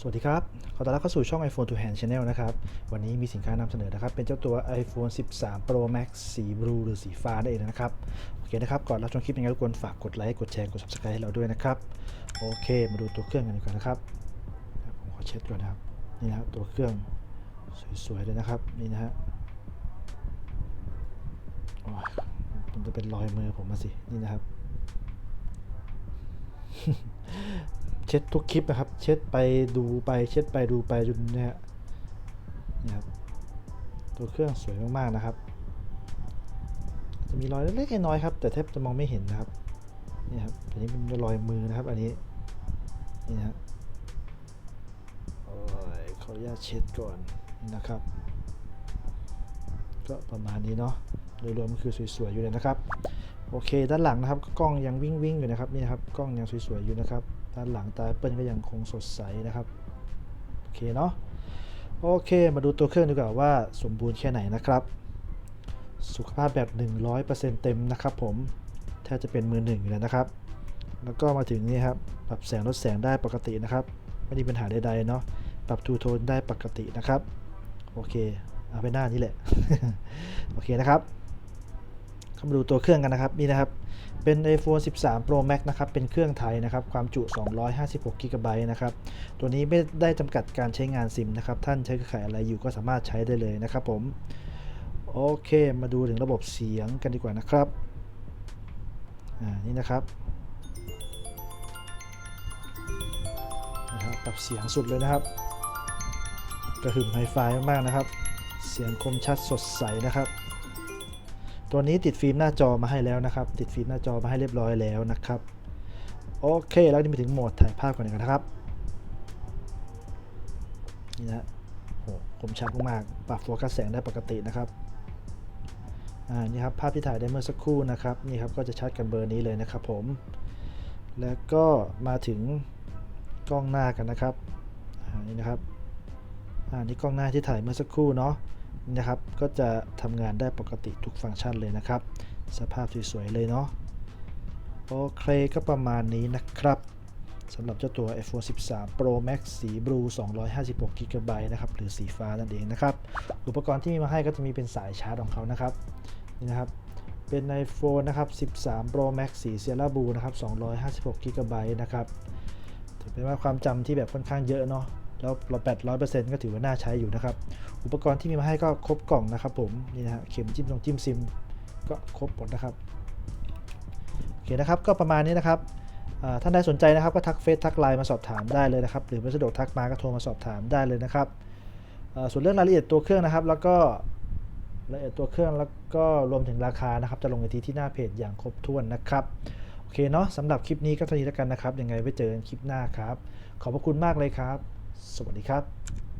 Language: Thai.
สวัสดีครับ ขอต้อนรับเข้าสู่ช่อง iPhone to Hand Channel นะครับ วันนี้มีสินค้านำเสนอนะครับ เป็นเจ้าตัว iPhone 13 Pro Max สีบลูหรือสีฟ้านั่นเองนะครับ โอเคนะครับ ก่อนรับชมคลิปยังไงรบกวนฝากกดไลค์ กดแชร์ กด Subscribe ให้เราด้วยนะครับ โอเค มาดูตัวเครื่องกันดีกว่านะครับ ผมขอเช็ดก่อนนะครับ นี่นะครับตัวเครื่องสวยๆเลยนะครับ นี่นะฮะโอ้ยมันจะเป็นรอยมือผมมาสิ นี่นะครับ เช็ดทุกคลิปนะครับ เช็ดไปดูไปเช็ดไปดูไปจนเนี่ยนี่ครับตัวเครื่องสวยมากๆนะครับ จะมีรอยเล็กๆน้อยๆครับ แต่แทบจะมองไม่เห็นนะครับนี่ครับอันนี้เป็นรอยมือนะครับ อันนี้นี่นะฮะโอ้ยขออนุญาตเช็ดก่อนนะครับ ก็ประมาณนี้เนาะโดยรวมก็คือสวยๆอยู่เลยนะครับ โอเคด้านหลังนะครับกล้องยังวิ่งวิ่งๆอยู่นะครับนี่นะครับกล้องยังสวยๆอยู่นะครับ ด้านหลังตาเปิ้ลก็ยังคงสดใสนะครับโอเคเนาะโอเค มาดูตัวเครื่องดีกว่าว่าสมบูรณ์แค่ไหนนะครับ สุขภาพแบบ 100%เต็มนะครับผมแทบจะเป็นมือหนึ่งอยู่แล้วนะครับ แล้วก็มาถึงนี่ครับปรับแสงลดแสงได้ปกตินะครับ ไม่มีปัญหาใดๆเนาะปรับทูโทนได้ปกตินะครับ โอเค เอาไปหน้านี้แหละ โอเคนะครับ เข้ามาดูตัวเครื่องกันนะครับนี่นะครับเป็น iPhone 13 Pro Max นะครับเป็นเครื่องไทยนะครับความจุ 256 g b นะครับตัวนี้ไม่ได้จำกัดการใช้งานซิมนะครับท่านใช้เครือข่ายอะไรอยู่ก็สามารถใช้ได้เลยนะครับผมโอเค มาดูถึงระบบเสียงกันดีกว่านะครับอ่านี่นะครับนะครับปรับเสียงสุดเลยนะครับกระหึ่มไฮไฟมากๆนะครับ เสียงคมชัดสดใสนะครับ ตัวนี้ติดฟิล์มหน้าจอมาให้แล้วนะครับ ติดฟิล์มหน้าจอมาให้เรียบร้อยแล้วนะครับ โอเค แล้วนี่มาถึงโหมดถ่ายภาพก่อนนะครับ นี่นะโหคมชัดมากๆปรับโฟกัสแสงได้ปกตินะครับ อ่า นี่ครับ ภาพที่ถ่ายได้เมื่อสักครู่นะครับ นี่ครับ ก็จะชัดกันเบอร์นี้เลยนะครับผม แล้วก็มาถึงกล้องหน้ากันนะครับ อ่า นี่นะครับ อ่า นี่กล้องหน้าที่ถ่ายเมื่อสักครู่เนาะ นะครับ ก็จะทำงานได้ปกติทุกฟังก์ชันเลยนะครับ สภาพสวยๆเลยเนาะโอเคก็ประมาณนี้นะครับสำหรับเจ้าตัว iPhone 13 Pro Max สีบลู 256 g b นะครับ หรือสีฟ้านั่นเองนะครับ อุปกรณ์ที่มีมาให้ก็จะมีเป็นสายชาร์จของเขานะครับ นี่นะครับ เป็น iPhone นะครับ 13 Pro Max สี Sierra Blue นะครับ 256 g b นะครับ ถือเป็นว่าความจำที่แบบค่อนข้างเยอะเนาะ แล้วเราแปดร้อยเปอร์เซ็นต์ก็ถือว่าน่าใช้อยู่นะครับ อุปกรณ์ที่มีมาให้ก็ครบกล่องนะครับผมนี่นะฮะเข็มจิ้มตรงจิ้มซิมก็ครบหมดนะครับโอเคนะครับก็ประมาณนี้นะครับท่านใดสนใจนะครับก็ทักเฟซทักไลน์มาสอบถามได้เลยนะครับหรือไม่สะดวกทักมาก็โทรมาสอบถามได้เลยนะครับส่วนเรื่องรายละเอียดตัวเครื่องนะครับ แล้วก็รายละเอียดตัวเครื่องแล้วก็รวมถึงราคานะครับ จะลงในที่ที่หน้าเพจอย่างครบถ้วนนะครับโอเคเนาะสำหรับคลิปนี้ก็เท่านี้แล้วกันนะครับยังไงไว้เจอกันคลิปหน้าครับ ขอบพระคุณมากเลยครับ สวัสดีครับ